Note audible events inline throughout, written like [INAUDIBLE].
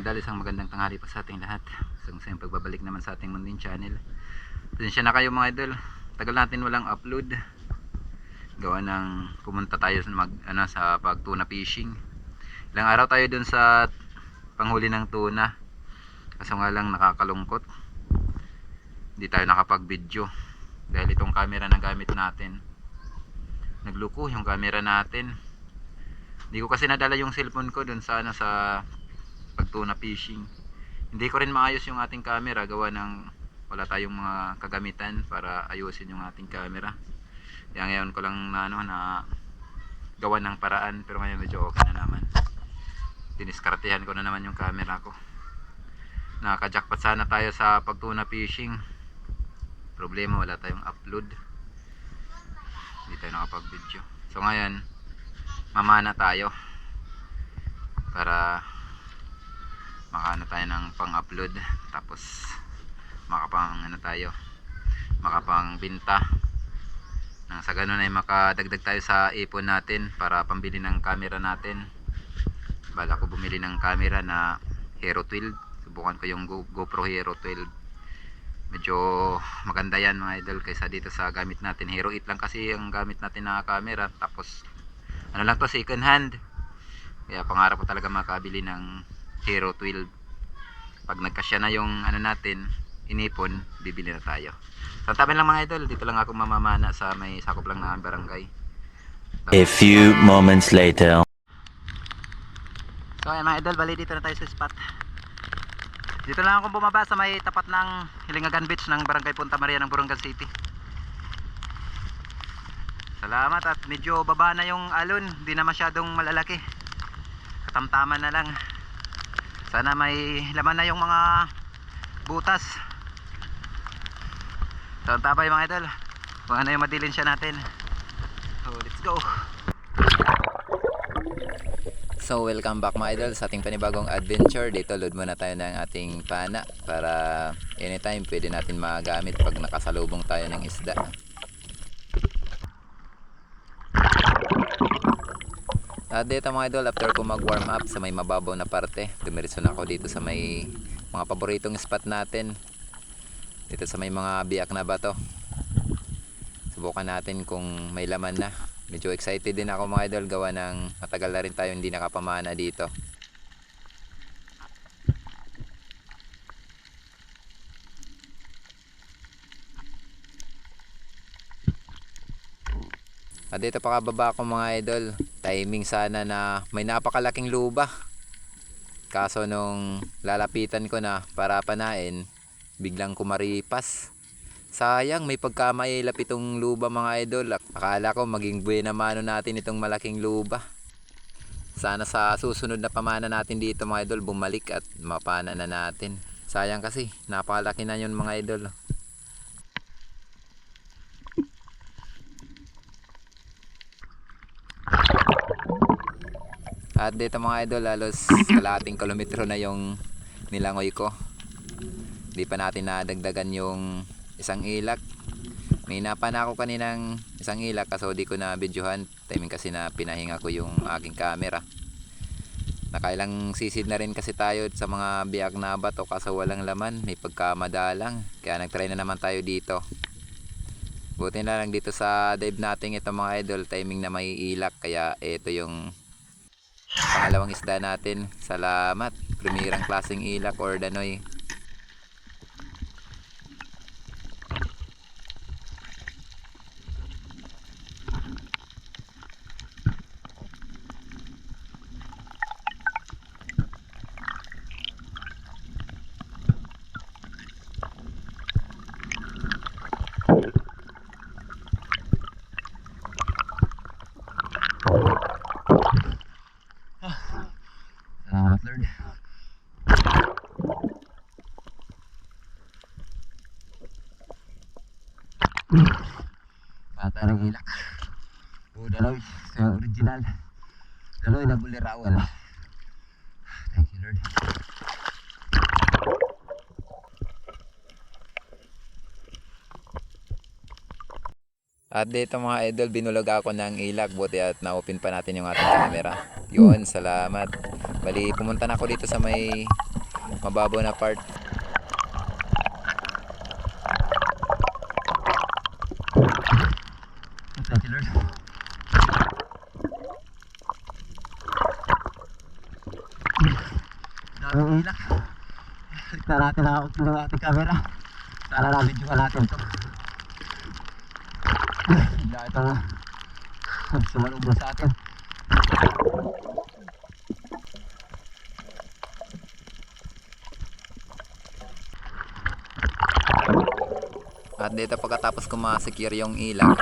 mga idol, isang magandang tanghali po sa ating lahat. Isang isang pagbabalik naman sa ating Mundin Channel. Pasensya na kayo mga idol. Tagal natin walang upload. Gawa ng pumunta tayo sa, mag, ano, sa pagtuna fishing. Ilang araw tayo dun sa panghuli ng tuna. Kaso nga lang nakakalungkot. Hindi tayo nakapag-video. Dahil itong camera na gamit natin. Nagluko yung camera natin. Hindi ko kasi nadala yung cellphone ko dun sa ano sa pagtuna fishing. Hindi ko rin maayos yung ating camera gawa ng wala tayong mga kagamitan para ayusin yung ating camera. Kaya ngayon ko lang na ano na gawa ng paraan pero ngayon medyo okay na naman. Diniskartehan ko na naman yung camera ko. Nakajackpot sana tayo sa pagtuna fishing. Problema wala tayong upload. Hindi tayo nakapag-video. So ngayon, mamana tayo para makaano tayo ng pang-upload. Tapos makapang ano tayo makapang binta. Nang sa ganun ay makadagdag tayo sa ipon natin para pambili ng camera natin. Bala ko bumili ng camera na Hero 12 subukan ko yung Go- GoPro Hero 12 medyo maganda yan mga idol kaysa dito sa gamit natin. Hero 8 lang kasi ang gamit natin na camera. Tapos ano lang to second hand. Kaya pangarap ko talaga makabili ng Hero 12 pag nagkasya na yung ano natin inipon bibili na tayo so tabi lang mga idol dito lang ako mamamana sa may sakop lang na barangay A few moments later. So ayan mga idol, bali dito na tayo sa spot. Dito lang ako bumaba sa may tapat ng Hilingagan Beach ng Barangay Punta Maria ng Burungan City. Salamat at medyo baba na yung alon, hindi na masyadong malalaki. Katamtaman na lang. Sana may laman na yung mga butas. So tapay mga idol, kung ano yung madilin siya natin. So let's go. So welcome back mga idol sa ating panibagong adventure. Dito load muna tayo ng ating pana para anytime pwede natin magamit pag nakasalubong tayo ng isda. At dito mga idol, after ko mag warm up sa may mababaw na parte, dumiretso na ako dito sa may mga paboritong spot natin. Dito sa may mga biyak na bato. Subukan natin kung may laman na. Medyo excited din ako mga idol gawa ng matagal na rin tayo hindi nakapamana dito. At dito pakababa ko mga idol, timing sana na may napakalaking luba. Kaso nung lalapitan ko na para panain, biglang kumaripas. Sayang, may pagkamailap itong luba mga idol. Akala ko maging buena mano natin itong malaking luba. Sana sa susunod na pamana natin dito mga idol, bumalik at mapana na natin. Sayang kasi, napakalaki na yun mga idol. At dito mga idol, halos kalating kilometro na yung nilangoy ko. Di pa natin nadagdagan yung isang ilak. May napana ako kaninang isang ilak kaso di ko na videohan. Timing kasi na pinahinga ko yung aking camera. Nakailang sisid na rin kasi tayo sa mga biyak na bato kaso walang laman. May pagkamadalang. Kaya nagtry na naman tayo dito. Buti na lang dito sa dive natin ito mga idol. Timing na may ilak. Kaya ito yung pangalawang isda natin. Salamat. Primirang klaseng ilak or danoy. Salamat Lord. Bata ng ilak. O dalaw, sa original. Dalaw na bulirawan. Thank you Lord. At dito mga idol, binulog ako ng ilak buti at na-open pa natin yung ating camera. Yun, salamat. Bali, pumunta na ako dito sa may mababaw na part. Thank you, Lord. Daming ilak. Balik na natin ang ng ating camera. Sana na-video ka natin to. Bigla itong [LAUGHS] sumalubong sa atin. At dito pagkatapos ko ma-secure yung ilang,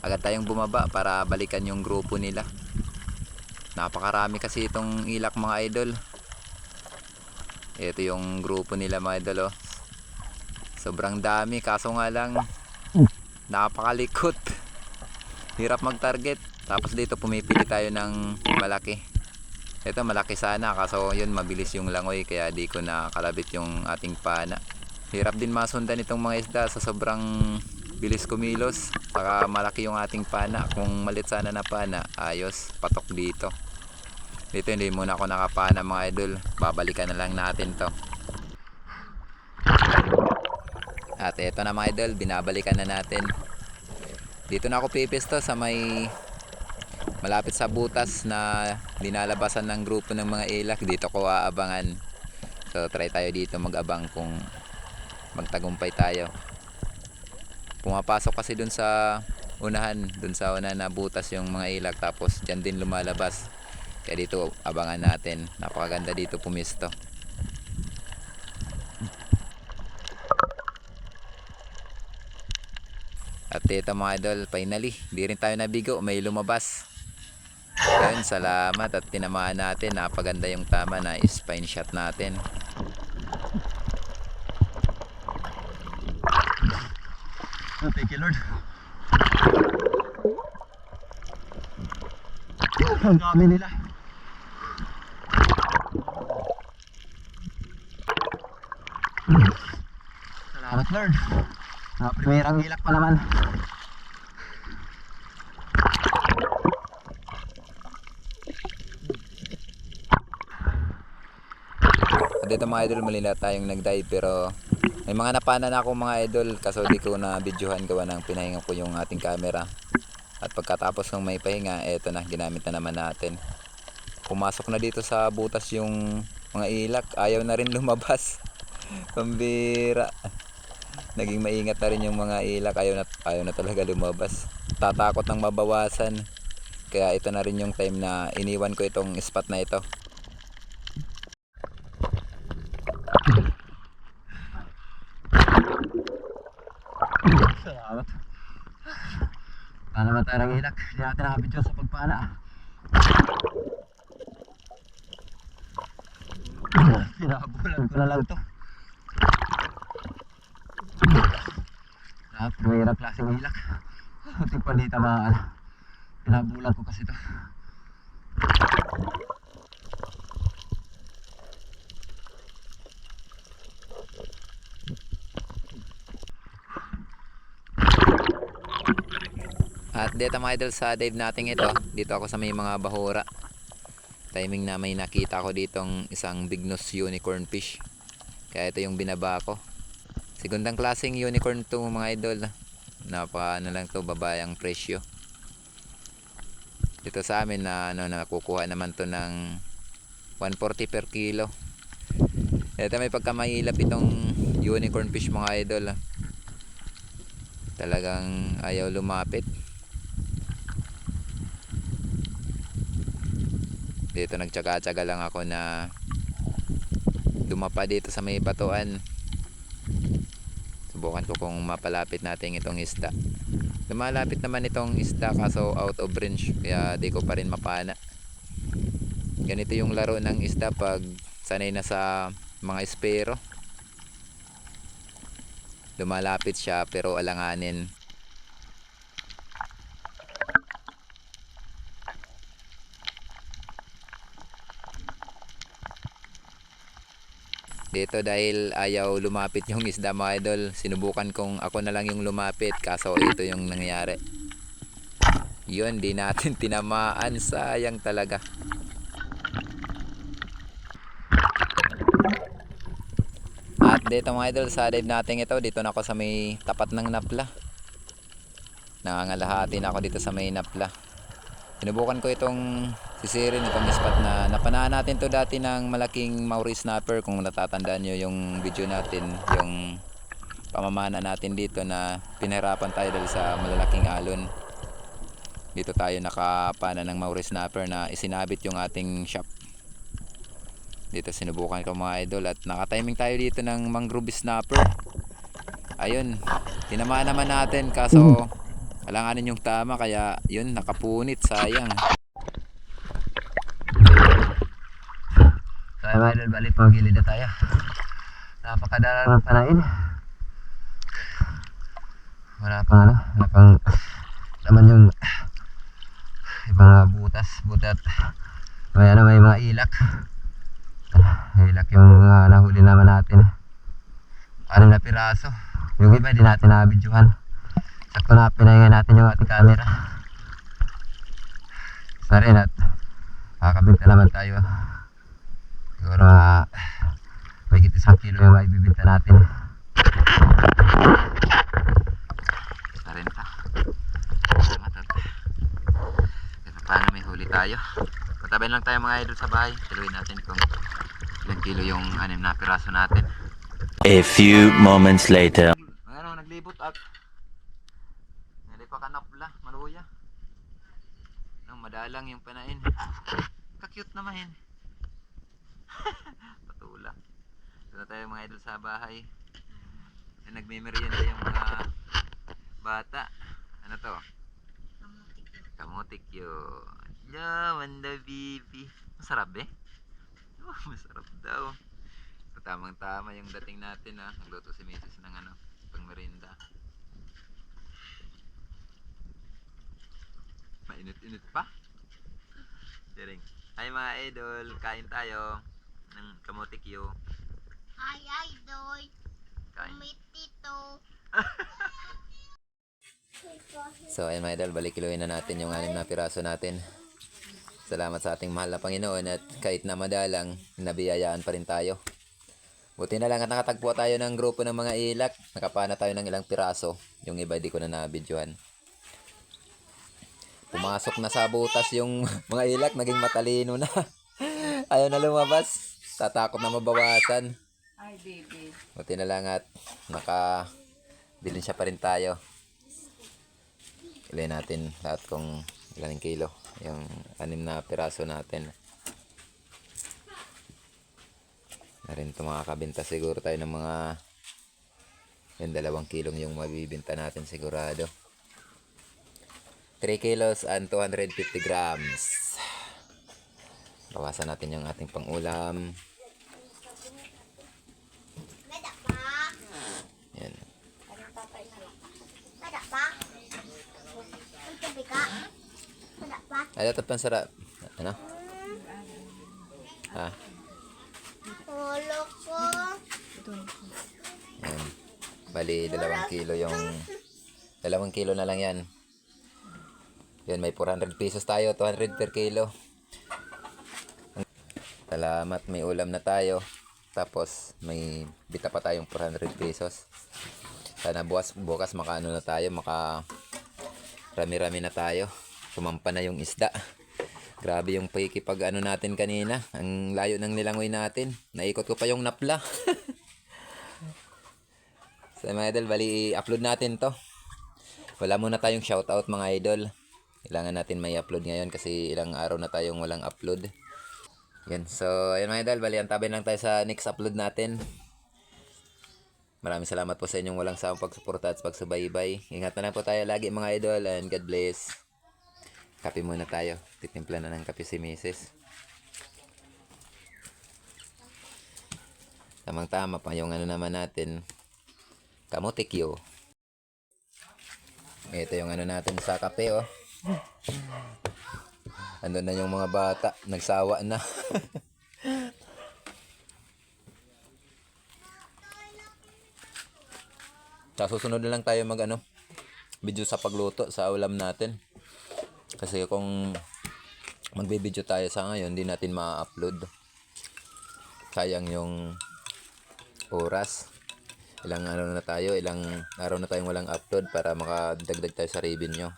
agad tayong bumaba para balikan yung grupo nila. Napakarami kasi itong ilak mga idol. Ito yung grupo nila mga idol oh. Sobrang dami kaso nga lang napakalikot. Hirap mag-target. Tapos dito pumipili tayo ng malaki. Ito malaki sana kaso yun mabilis yung langoy kaya di ko nakalabit yung ating pana. Hirap din masundan itong mga isda sa sobrang bilis kumilos. Saka malaki yung ating pana. Kung malit sana na pana, ayos, patok dito. Dito hindi muna ako nakapana mga idol. Babalikan na lang natin to. At eto na mga idol, binabalikan na natin. Dito na ako pipisto sa may malapit sa butas na dinalabasan ng grupo ng mga ilak. Dito ko aabangan. So try tayo dito mag-abang kung magtagumpay tayo. Pumapasok kasi dun sa unahan, dun sa una na butas yung mga ilak tapos dyan din lumalabas. Kaya dito abangan natin. Napakaganda dito pumisto. At ito mga idol, finally, di rin tayo nabigo, may lumabas. Ayun, salamat at tinamaan natin. Napaganda yung tama na spine shot natin. Oh, thank you Lord. Ang dami nila. Salamat Lord. Ah, primerang ilak pa naman. At dito mga idol, mali na tayong nag-dive pero may mga napana na ako mga idol kaso di ko na videohan gawa ng pinahinga ko yung ating camera. At pagkatapos ng may pahinga, eto na, ginamit na naman natin. Pumasok na dito sa butas yung mga ilak, ayaw na rin [LAUGHS] lumabas. Pambira. Naging maingat na rin yung mga ilak, ayaw na, ayaw na talaga lumabas. Tatakot ng mabawasan. Kaya ito na rin yung time na iniwan ko itong spot na ito. Salamat. Paano naman tayo ng ilak? Hindi natin nakabidyo sa pagpana. Pinabulan ko na lang to. Lahat mayroong klaseng ilak. Hindi pa dito mga ano. Pinabulan ko kasi to. At dito mga idol sa dive natin ito, dito ako sa may mga bahura. Timing na may nakita ko ditong isang big nose unicorn fish. Kaya ito yung binaba ko. Segundang klaseng unicorn to mga idol. Napa ano lang to babayang presyo. Dito sa amin na ano nakukuha naman to ng 140 per kilo. Ito may pagkamailap itong unicorn fish mga idol. Talagang ayaw lumapit. dito nagtsaga-tsaga lang ako na dumapa dito sa may batuan subukan ko kung mapalapit natin itong isda. Lumalapit naman itong isda kaso out of range kaya di ko pa rin mapana. Ganito yung laro ng isda pag sanay na sa mga espero. Lumalapit siya pero alanganin Dito dahil ayaw lumapit yung isda mga idol, sinubukan kong ako na lang yung lumapit kaso ito yung nangyayari. Yun, di natin [LAUGHS] tinamaan, sayang talaga. Dito mga idol, sa dive natin ito, dito na ako sa may tapat ng napla. Nangangalahati na ako dito sa may napla. Sinubukan ko itong sisirin, itong spot na napanaan natin to dati ng malaking Maori snapper kung natatandaan nyo yung video natin, yung pamamana natin dito na pinahirapan tayo dahil sa malalaking alon. Dito tayo nakapana ng Maori snapper na isinabit yung ating shop. Dito sinubukan ko mga idol at nakatiming tayo dito ng mangrove snapper. Ayun, tinamaan naman natin kaso alanganin yung tama kaya yun nakapunit sayang. Kaya mga idol, balik pagilid na tayo. Napakadala ng panain. Wala pang ano, wala pang naman yung mga butas, butat. May ano, may mga ilak. Ilak yung mga nahuli naman natin. Anim na piraso. Yung iba di natin nabidyohan. Sakto na pinahinga natin yung ating camera. Sa rin at kakabinta naman tayo. Siguro mga may isang kilo yung maibibinta natin. Tayo. Patabayin lang tayo mga idol sa bahay. Kiluin natin kung ilang kilo yung anim na piraso natin. A few moments later. Ano, naglibot at nalipa ka na pula, maluya. Nang madalang yung panain. Ka-cute naman. Patula. Ito na tayo mga idol sa bahay. Ay, nagmimerienda yung mga bata. Ano to? Kamutik yun. Yaman the baby. Masarap eh. Oh, masarap daw. So, tamang tama yung dating natin ah. Nagluto si Mrs. ng ano, pang merinda. Mainit-init pa. Sharing. Hi mga idol, kain tayo ng kamotikyo. Hi, idol. Kain. Kumitito. [LAUGHS] So ayun mga idol, balik kiluin na natin yung anim na piraso natin. Salamat sa ating mahal na Panginoon at kahit na madalang, nabiyayaan pa rin tayo. Buti na lang at nakatagpo tayo ng grupo ng mga ilak. Nakapana tayo ng ilang piraso. Yung iba di ko na nabidyohan. Pumasok na sa butas yung [LAUGHS] mga ilak, naging matalino na. [LAUGHS] Ayaw na lumabas. Tatakot na mabawasan. Ay, baby. Buti na lang at naka bilin siya pa rin tayo. Ilay natin lahat kung ilang kilo. Yung anim na piraso natin. Na rin ito makakabenta siguro tayo ng mga yung dalawang kilong yung mabibinta natin sigurado. 3 kilos and 250 grams. Bawasan natin yung ating pangulam. Yan. Ay, ito pang sarap. Ano? Ha? Holo ko. Yan. Bali, dalawang kilo yung... Dalawang kilo na lang yan. Yan, may 400 pesos tayo. 200 per kilo. Salamat, may ulam na tayo. Tapos, may bita pa tayong 400 pesos. Sana bukas, bukas makaano na tayo. Maka rami-rami na tayo. Kumampa na yung isda. Grabe yung pag ano natin kanina. Ang layo ng nilangoy natin. Naikot ko pa yung napla. [LAUGHS] So mga idol, bali i-upload natin to. Wala muna tayong shoutout mga idol. Kailangan natin may upload ngayon kasi ilang araw na tayong walang upload. Yan. So, ayun mga idol, bali antabay lang tayo sa next upload natin. Maraming salamat po sa inyong walang sawang pagsuporta at pagsubaybay. Ingat na lang po tayo lagi mga idol and God bless. Kape muna tayo. Titimpla na ng kape si Mrs. Tamang tama pa yung ano naman natin. Kamotikyo. Ito yung ano natin sa kape oh. Andun na yung mga bata. Nagsawa na. Sa susunod na lang tayo mag ano, video sa pagluto sa ulam natin. Kasi kung magbe-video tayo sa ngayon, hindi natin ma-upload. Sayang yung oras. ilang ano na tayo, ilang araw na tayong walang upload para makadagdag tayo sa revenue.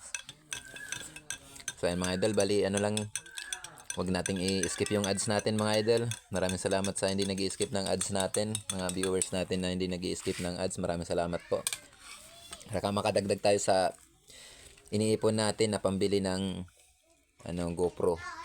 So mga idol, bali ano lang, wag nating i-skip yung ads natin mga idol. Maraming salamat sa hindi nag skip ng ads natin, mga viewers natin na hindi nag skip ng ads. Maraming salamat po. Saka makadagdag tayo sa iniipon natin na pambili ng ano GoPro.